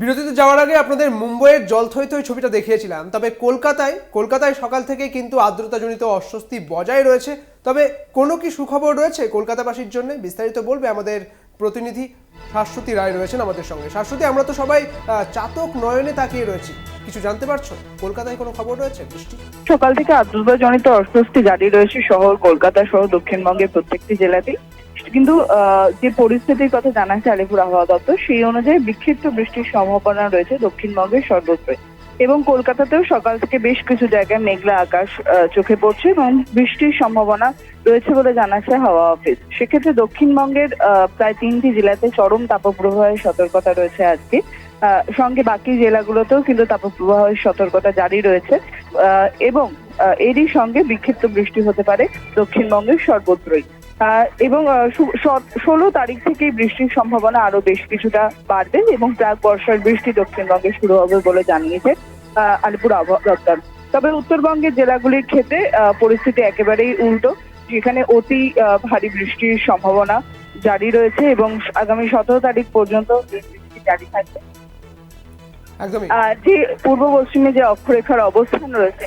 বিরতিতে যাওয়ার আগে আপনাদের মুম্বইয়ের জল থই থই ছবিটা দেখিয়েছিলাম। তবে কলকাতায় কলকাতায় সকাল থেকে কিন্তু আর্দ্রতাজনিত অস্বস্তি বজায় রয়েছে। তবে কোনো কি সুখবর রয়েছে কলকাতাবাসীর জন্য? বিস্তারিত বলবে আমাদের প্রতিনিধি শাশ্বতী রায় রয়েছেন আমাদের সঙ্গে। শাশ্বতী, আমরা তো সবাই চাতক নয়নে তাকিয়ে রয়েছি। কিছু জানতে পারছ? কলকাতায় কোনো খবর রয়েছে? বৃষ্টি? সকাল থেকে আর্দ্রতাজনিত অস্বস্তি জারি রয়েছে শহর, কলকাতা সহ দক্ষিণবঙ্গের প্রত্যেকটি জেলাতেই কিন্তু যে পরিস্থিতির কথা জানাচ্ছে আলিপুর আবহাওয়া দপ্তর, সেই অনুযায়ী বিক্ষিপ্ত বৃষ্টির সম্ভাবনা রয়েছে দক্ষিণবঙ্গের সর্বত্রই এবং কলকাতাতেও সকাল থেকে বেশ কিছু জায়গায় মেঘলা আকাশ চোখে পড়ছে এবং বৃষ্টির সম্ভাবনা রয়েছে বলে জানাচ্ছে হাওয়া অফিস। সেক্ষেত্রে দক্ষিণবঙ্গের প্রায় তিনটি জেলাতে চরম তাপপ্রবাহের সতর্কতা রয়েছে আজকে। সঙ্গে বাকি জেলাগুলোতেও কিন্তু তাপপ্রবাহের সতর্কতা জারি রয়েছে। এবং এরই সঙ্গে বিক্ষিপ্ত বৃষ্টি হতে পারে দক্ষিণবঙ্গের সর্বত্রই। এবং ষোলো তারিখ থেকেই বৃষ্টির সম্ভাবনা আরও বেশ কিছুটা বাড়বে এবং প্রাক বর্ষার বৃষ্টি দক্ষিণবঙ্গে শুরু হবে বলে জানিয়েছে আলিপুর আবহাওয়া দপ্তর। তবে উত্তরবঙ্গের জেলাগুলির ক্ষেত্রে পরিস্থিতি একেবারেই উল্টো, যেখানে অতি ভারী বৃষ্টির সম্ভাবনা জারি রয়েছে এবং আগামী সতেরো তারিখ পর্যন্ত বৃষ্টি জারি থাকবে। যে পূর্ব পশ্চিমে যে অক্ষরেখার অবস্থান রয়েছে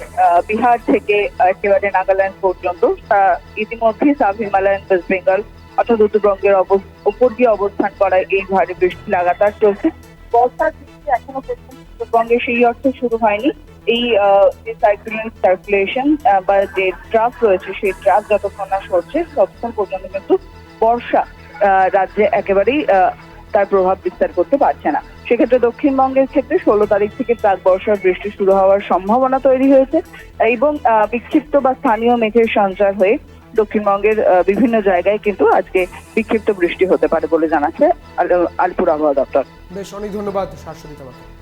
বিহার থেকে একেবারে নাগাল্যান্ড পর্যন্ত, তা ইতিমধ্যেই সাব হিমালয়ান, ওয়েস্ট বেঙ্গল অর্থাৎ উত্তরবঙ্গের উপর দিয়ে অবস্থান করায় এই ভারী বৃষ্টি লাগাতার চলছে। বর্ষার বৃষ্টি এখনও পর্যন্ত উত্তরবঙ্গে সেই অর্থে শুরু হয়নি। এই যে সাইক্লোনিক সার্কুলেশন বা যে ট্রাফ রয়েছে, সেই ট্রাফ যতক্ষণ না সরছে, ততক্ষণ পর্যন্ত কিন্তু বর্ষা রাজ্যে একেবারেই তার প্রভাব বিস্তার করতে পারছে না। সেক্ষেত্রে দক্ষিণবঙ্গের ক্ষেত্রে ষোলো তারিখ থেকে প্রাক বর্ষার বৃষ্টি শুরু হওয়ার সম্ভাবনা তৈরি হয়েছে এবং বিক্ষিপ্ত বা স্থানীয় মেঘের সঞ্চার হয়ে দক্ষিণবঙ্গের বিভিন্ন জায়গায় কিন্তু আজকে বিক্ষিপ্ত বৃষ্টি হতে পারে বলে জানাচ্ছে আলপুর আলিপুর আবহাওয়া দপ্তর। বেশ, অনেক ধন্যবাদ শাশ্বতী তোমাকে।